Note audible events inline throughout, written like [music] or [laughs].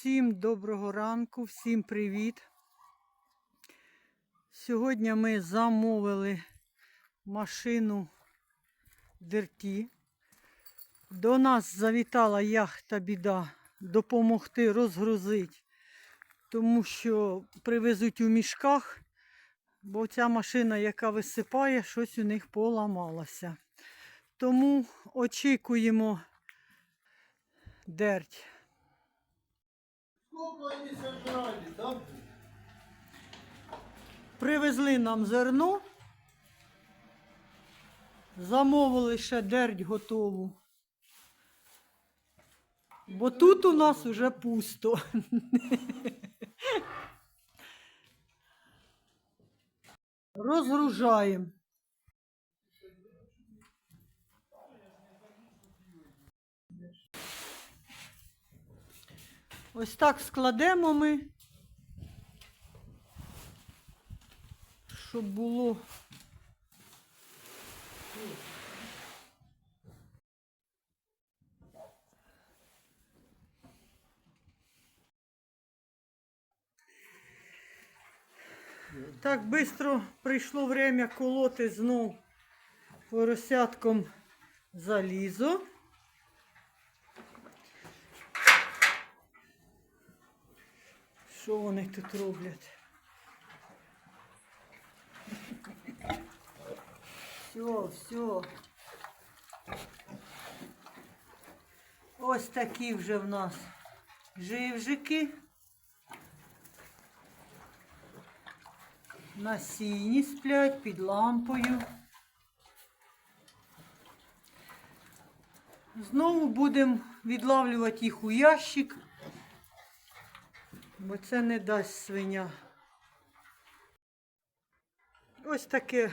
Всім доброго ранку, всім привіт. Сьогодні ми замовили машину Дерті. До нас завітала яхта біда допомогти розгрузити, тому що привезуть у мішках, бо ця машина, яка висипає, щось у них поламалося. Тому очікуємо дерть. Сколько они сожрали, да? Привезли нам зерно, замовили ще дерть готову. Бо тут у нас уже пусто. Розгружаємо. Ось так складемо ми. щоб було. Так швидко прийшло время колоти знов поросятком залізо. Що вони тут роблять? Все, все. Ось такі вже в нас живжики. На сіні сплять під лампою. Знову будемо відлавлювати їх у ящик, бо це не дасть свиня. Ось таке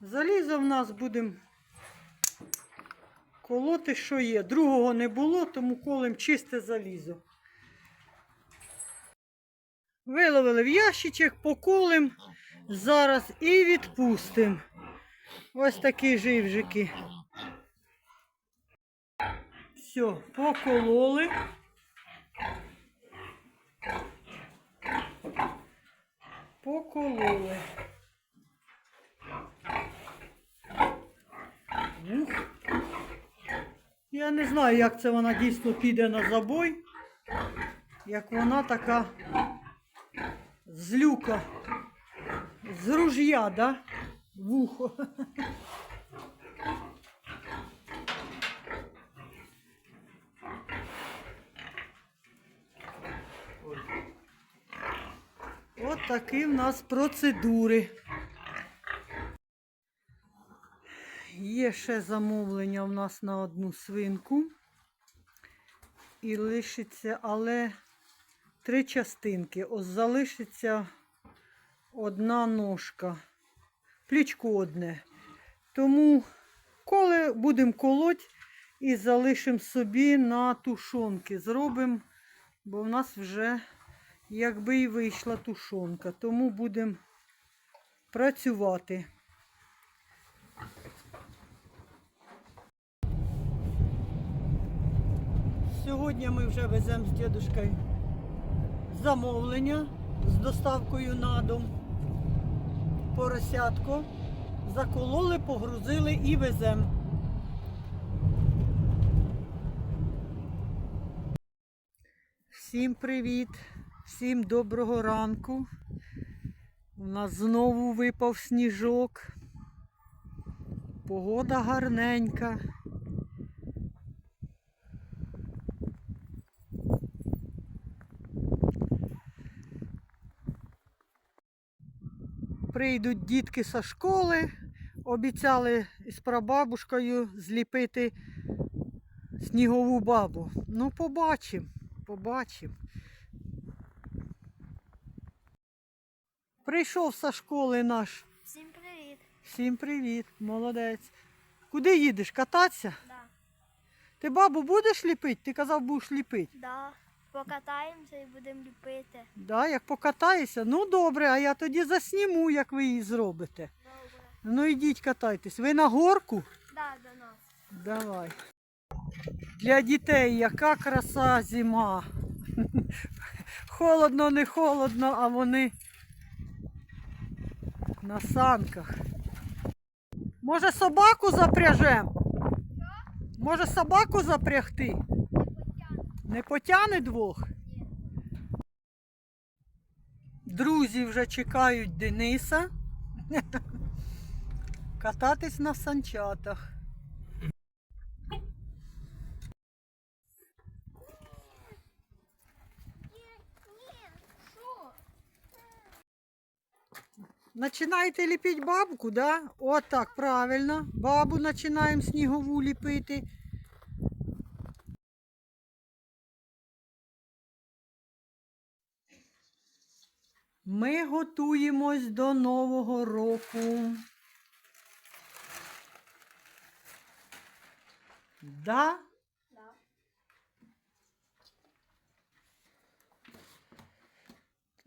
Залізо в нас будемо колоти, що є. Другого не було, тому колем чисте залізо. Виловили в ящичок, поколим зараз і відпустимо. Ось такі живжики. Все, покололи. Покололи. Я не знаю, як це вона дійсно піде на забой. Як вона така злюка. З руж'я, да? Вухо. [laughs] От такі в нас процедури. Є ще замовлення у нас на одну свинку. І лишиться, але три частинки. Ось залишиться одна ножка. Плічко одне. Тому, коли будемо колоть і залишимо собі на тушонки. Зробимо, бо в нас вже якби і вийшла тушонка. Тому будемо працювати. Сьогодні ми вже веземо з дідушкою замовлення з доставкою на дом. Поросятко. Закололи, погрузили і веземо. Всім привіт, всім доброго ранку. У нас знову випав сніжок. Погода гарненька. Прийдуть дітки зі школи, обіцяли з прабабушкою зліпити снігову бабу. Ну, побачимо, побачимо. Прийшов зі школи наш. Всім привіт. Всім привіт, молодець. Куди їдеш? Кататися? Да. Ти бабу будеш ліпити? Ти казав, будеш ліпити. Да. Покатаємося і будемо ліпити. Да, як покатаєшся? Ну добре, а я тоді засніму, як ви її зробите. Добре. Ну ідіть катайтесь. Ви на горку? Да, до нас. Давай. Для дітей яка краса зима. [laughs] Холодно, не холодно, а вони на санках. Може собаку запряжем? Може собаку запрягти? Не потягне двох? Друзі вже чекають Дениса. [laughs] Кататись на санчатах. Начинаєте ліпити бабку, да? От так, правильно. Бабу починаємо снігову ліпити. Ми готуємось до Нового року. Да?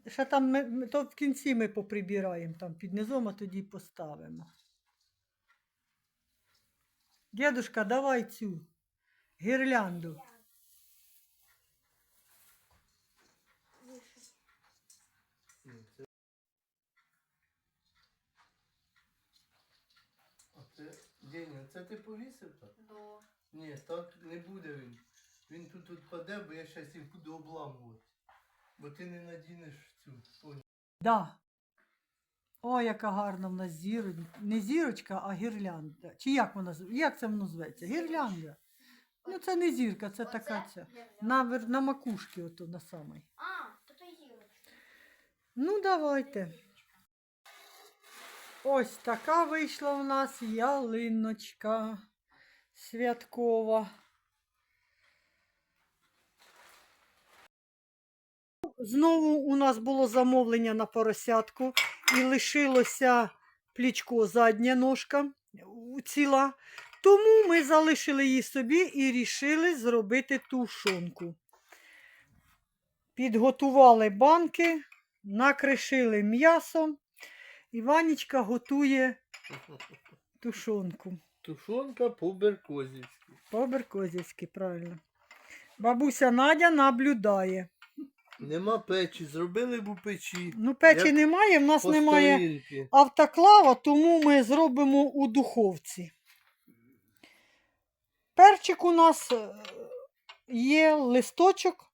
Ще там ми, ми- то в кінці ми поприбираємо там під низом, а тоді поставимо. Дідушка, давай цю гірлянду. А це, Деня, це ти повісив так? Ні, так не буде він. Він тут відпаде, бо я зараз їх буду обламувати. Бо ти не надінеш цю. Ой, Да. О, яка гарна в нас зірочка. Не зірочка, а гірлянда. Чи як вона як це воно зветься? Гірлянда. Ну це не зірка, це така ця. На, на макушці ото на самій. А, то то гілочка. Ну, давайте. Ось така вийшла у нас ялиночка святкова. Знову у нас було замовлення на поросятку і лишилося плічко задня ножка ціла. Тому ми залишили її собі і рішили зробити тушонку. Підготували банки, накришили м'ясо. Іванічка готує тушонку. Тушонка по-беркозівськи. По-беркозівськи, правильно. Бабуся Надя наблюдає. Нема печі, зробили б у печі. Ну, печі Як немає, в нас немає автоклава, тому ми зробимо у духовці. Перчик у нас е, є, листочок,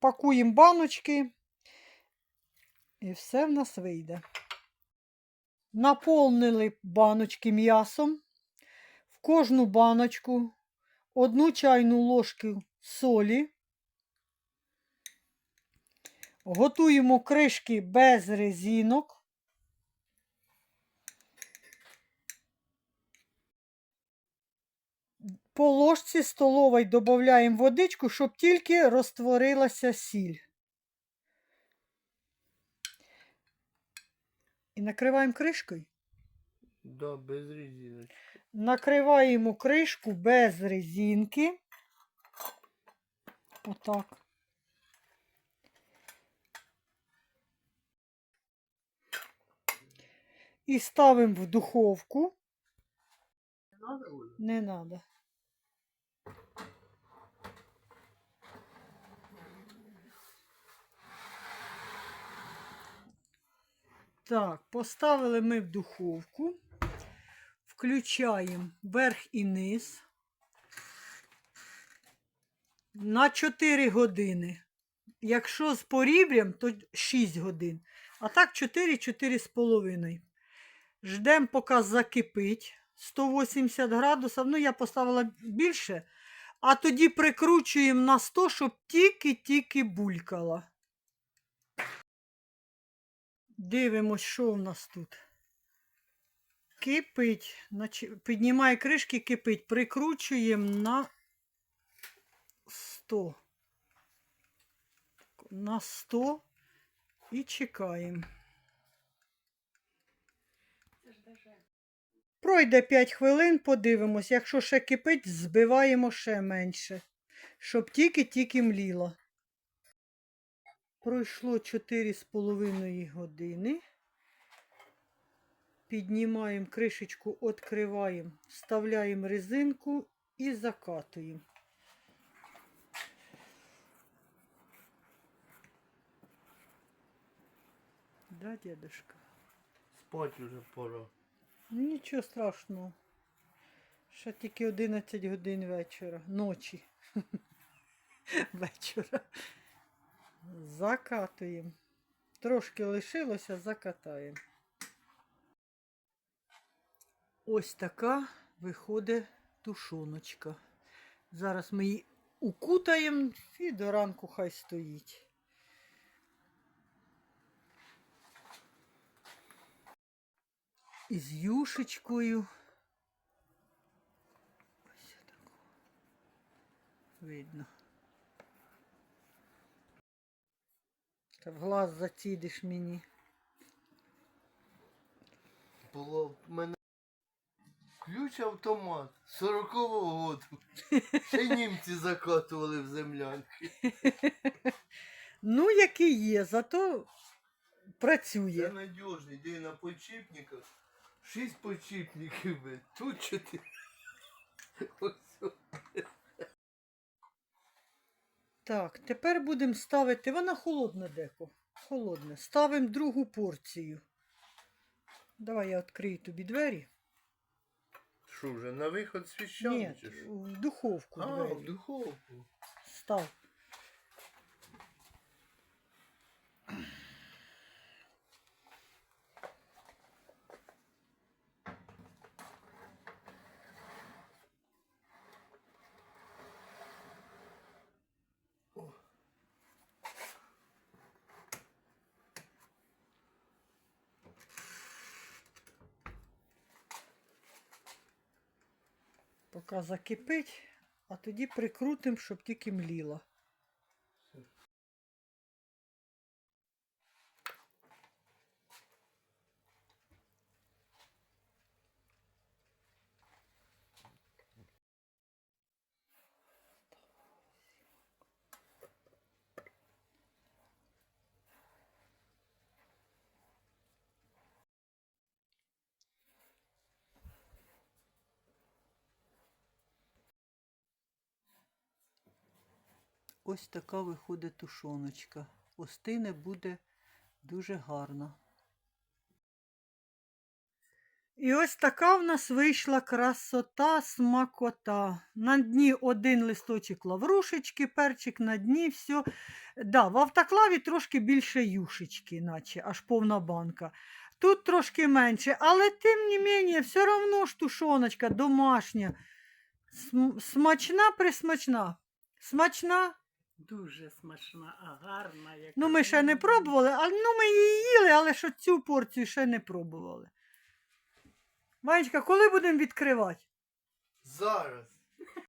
пакуємо баночки, і все в нас вийде. Наповнили баночки м'ясом. В кожну баночку одну чайну ложку солі. Готуємо кришки без резинок. По ложці столовій додаємо водичку, щоб тільки розтворилася сіль. І накриваємо кришкою. Да, без різіночки. Накриваємо кришку без резинки. Отак. І ставимо в духовку. Не надо? Не треба. Так, поставили ми в духовку. Включаємо верх і низ. На 4 години. Якщо з порібрям, то 6 годин. А так 4-4 з половиною. Ждемо, поки закипить 180 градусів. Ну, я поставила більше. А тоді прикручуємо на 100, щоб тільки-тільки булькала. Дивимось, що в нас тут. Кипить. Піднімає кришки, кипить. Прикручуємо на 100. На 100 і чекаємо. Пройде п'ять хвилин, подивимось, якщо ще кипить, збиваємо ще менше, щоб тільки-тільки мліло. Пройшло 4,5 години. Піднімаємо кришечку, відкриваємо, вставляємо резинку і закатуємо. Да, дедушка? Спать уже пора. Нічого страшного. Ще тільки 11 годин вечора. Ночі. [laughs] вечора. Закатуємо. Трошки лишилося, закатаємо. Ось така виходить тушоночка. Зараз ми її укутаємо і до ранку хай стоїть. Із юшечкою. Ось так. Видно. Та в глаз зацідиш мені. Було в мене ключ автомат 40-го року. Ще німці закатували в землянки. Ну, який є, зато Це працює. надіжний, де на подшипниках. Шість подшипників, би. тут чотири. Ось. Так, тепер будемо ставити. Вона холодна деко. Холодна. Ставимо другу порцію. Давай я відкрию тобі двері. Що вже, на виход свіщаний Ні, чи що? в духовку А, в духовку. Став. Поки закипить, а тоді прикрутимо, щоб тільки мліла. Ось така виходить тушоночка. Остине буде дуже гарно. І ось така в нас вийшла красота, смакота. На дні один листочок лаврушечки, перчик на дні, все. Да, в автоклаві трошки більше юшечки, наче аж повна банка. Тут трошки менше, але тим не менше, все одно ж тушоночка домашня. См- Смачна, присмачна. Смачна. Дуже смачна, а гарна. Як... Ну, ми ще не пробували, а ну ми її їли, але що цю порцію ще не пробували. Ванечка, коли будемо відкривати? Зараз.